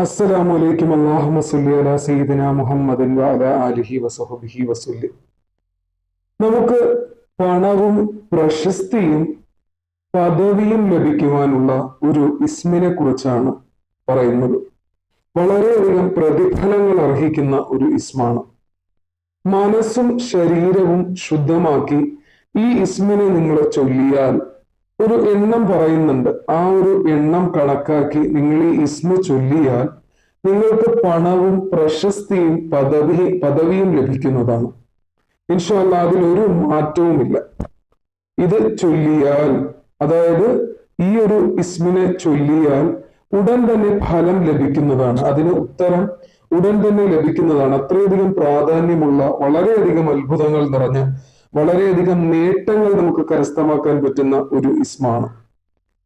അസ്സലാമു അലൈക്കും. സല്ലി അലാ മുഹമ്മദിൻ വഅലാ ആലിഹി വസഹബിഹി വസല്ലി. നമുക്ക് പണവും പ്രശസ്തിയും പദവിയും ലഭിക്കുവാനുള്ള ഒരു ഇസ്മിനെ കുറിച്ചാണ് പറയുന്നത്. വളരെയധികം പ്രതിഫലങ്ങൾ അർഹിക്കുന്ന ഒരു ഇസ്മാണ്. മനസ്സും ശരീരവും ശുദ്ധമാക്കി ഈ ഇസ്മിനെ നിങ്ങളെ ചൊല്ലിയാൽ ഒരു എണ്ണം പറയുന്നുണ്ട്. ആ ഒരു എണ്ണം കണക്കാക്കി നിങ്ങൾ ഈ ഇസ്മ ചൊല്ലിയാൽ നിങ്ങൾക്ക് പണവും പ്രശസ്തിയും പദവി പദവിയും ലഭിക്കുന്നതാണ്. ഇൻഷല്ല അതിൽ ഒരു മാറ്റവുമില്ല. ഇത് ചൊല്ലിയാൽ അതായത് ഈ ഒരു ഇസ്മിനെ ചൊല്ലിയാൽ ഉടൻ തന്നെ ഫലം ലഭിക്കുന്നതാണ്. അതിന് ഉത്തരം ഉടൻ തന്നെ ലഭിക്കുന്നതാണ്. അത്രയധികം പ്രാധാന്യമുള്ള വളരെയധികം അത്ഭുതങ്ങൾ നിറഞ്ഞ വളരെയധികം നേട്ടങ്ങൾ നമുക്ക് കരസ്ഥമാക്കാൻ പറ്റുന്ന ഒരു ഇസ്മാണ്.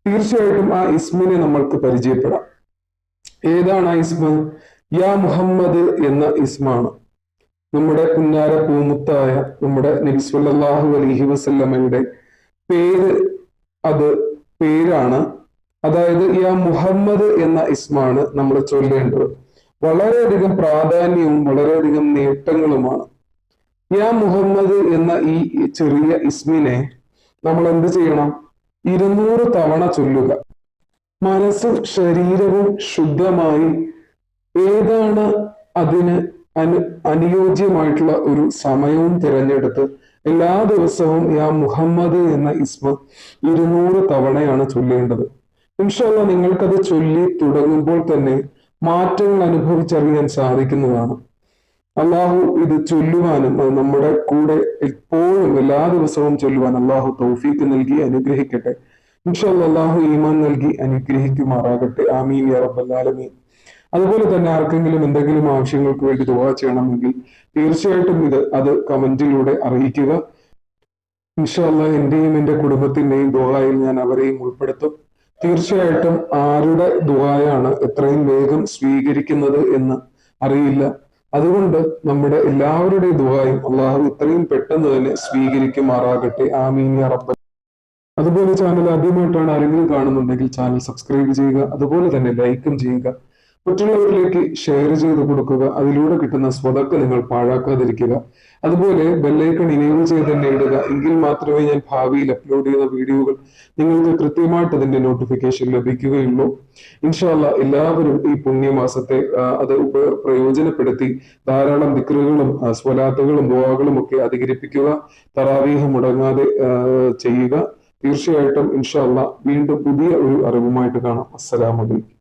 തീർച്ചയായിട്ടും ആ ഇസ്മിനെ നമ്മൾക്ക് പരിചയപ്പെടാം. ഏതാണ് ആ ഇസ്മ? യാ മുഹമ്മദ് എന്ന ഇസ്മാണ്. നമ്മുടെ പുന്നാര പൂമുത്തായ നമ്മുടെ നബിസ്വല്ലാഹു അലഹി വസല്ലമ്മയുടെ പേര് അത് പേരാണ്. അതായത് യാ മുഹമ്മദ് എന്ന ഇസ്മാണ് നമ്മൾ ചൊല്ലേണ്ടത്. വളരെയധികം പ്രാധാന്യവും വളരെയധികം നേട്ടങ്ങളുമാണ്. യാ മുഹമ്മദ് എന്ന ഈ ചെറിയ ഇസ്മിനെ നമ്മൾ എന്ത് ചെയ്യണം? ഇരുന്നൂറ് തവണ ചൊല്ലുക. മനസ്സും ശരീരവും ശുദ്ധമായി ഏതാണ് അതിന് അനു അനുയോജ്യമായിട്ടുള്ള ഒരു സമയവും തിരഞ്ഞെടുത്ത് എല്ലാ ദിവസവും യാ മുഹമ്മദ് എന്ന ഇസ്മ ഇരുന്നൂറ് തവണയാണ് ചൊല്ലേണ്ടത്. ഇൻഷല്ല നിങ്ങൾക്കത് ചൊല്ലി തുടങ്ങുമ്പോൾ തന്നെ മാറ്റങ്ങൾ അനുഭവിച്ചറിയാൻ സാധിക്കുന്നതാണ്. അള്ളാഹു ഇത് ചൊല്ലുവാനും നമ്മുടെ കൂടെ എപ്പോഴും എല്ലാ ദിവസവും ചൊല്ലുവാൻ അള്ളാഹു തൗഫീക്ക് നൽകി അനുഗ്രഹിക്കട്ടെ. ഇൻഷാ അള്ളാഹു ഈമാൻ നൽകി അനുഗ്രഹിക്കുമാറാകട്ടെ. ആമീൻ യാ അതുപോലെ തന്നെ ആർക്കെങ്കിലും എന്തെങ്കിലും ആവശ്യങ്ങൾക്ക് വേണ്ടി ദുവാ ചെയ്യണമെങ്കിൽ തീർച്ചയായിട്ടും ഇത് അത് കമന്റിലൂടെ അറിയിക്കുക. ഇൻഷാല്ല എന്റെയും എന്റെ കുടുംബത്തിന്റെയും ദുവായിൽ ഞാൻ അവരെയും ഉൾപ്പെടുത്തും. തീർച്ചയായിട്ടും ആരുടെ ദുവായാണ് എത്രയും വേഗം സ്വീകരിക്കുന്നത് എന്ന് അറിയില്ല. അതുകൊണ്ട് നമ്മുടെ എല്ലാവരുടെയും ദുബായും അള്ളാഹു ഇത്രയും പെട്ടെന്ന് തന്നെ സ്വീകരിക്കുമാറാകട്ടെ. ആമീൻ യാ റബ്ബൽ അതുപോലെ ചാനൽ ആദ്യമായിട്ടാണ് ആരെങ്കിലും കാണുന്നുണ്ടെങ്കിൽ ചാനൽ സബ്സ്ക്രൈബ് ചെയ്യുക. അതുപോലെ തന്നെ ലൈക്കും ചെയ്യുക. മറ്റുള്ളവരിലേക്ക് ഷെയർ ചെയ്ത് കൊടുക്കുക അതിലൂടെ കിട്ടുന്ന സ്വതക്ക നിങ്ങൾ പാഴാക്കാതിരിക്കുക. അതുപോലെ ബെല്ലൈക്കൺ ഇനേബിൾ ചെയ്ത് തന്നെ ഇടുക. എങ്കിൽ മാത്രമേ ഞാൻ ഭാവിയിൽ അപ്ലോഡ് ചെയ്യുന്ന വീഡിയോകൾ നിങ്ങൾക്ക് കൃത്യമായിട്ട് അതിന്റെ നോട്ടിഫിക്കേഷൻ ലഭിക്കുകയുള്ളൂ. ഇൻഷാല്ല എല്ലാവരും ഈ പുണ്യമാസത്തെ അത് പ്രയോജനപ്പെടുത്തി ധാരാളം ദിക്റുകളും സ്വലാത്തുകളും ദുവാകളും ഒക്കെ അധികരിപ്പിക്കുക. തറാവീഹം മുടങ്ങാതെ ചെയ്യുക. തീർച്ചയായിട്ടും ഇൻഷാല്ല വീണ്ടും പുതിയ ഒരു അറിവുമായിട്ട് കാണാം. അസ്സലാമലൈക്കും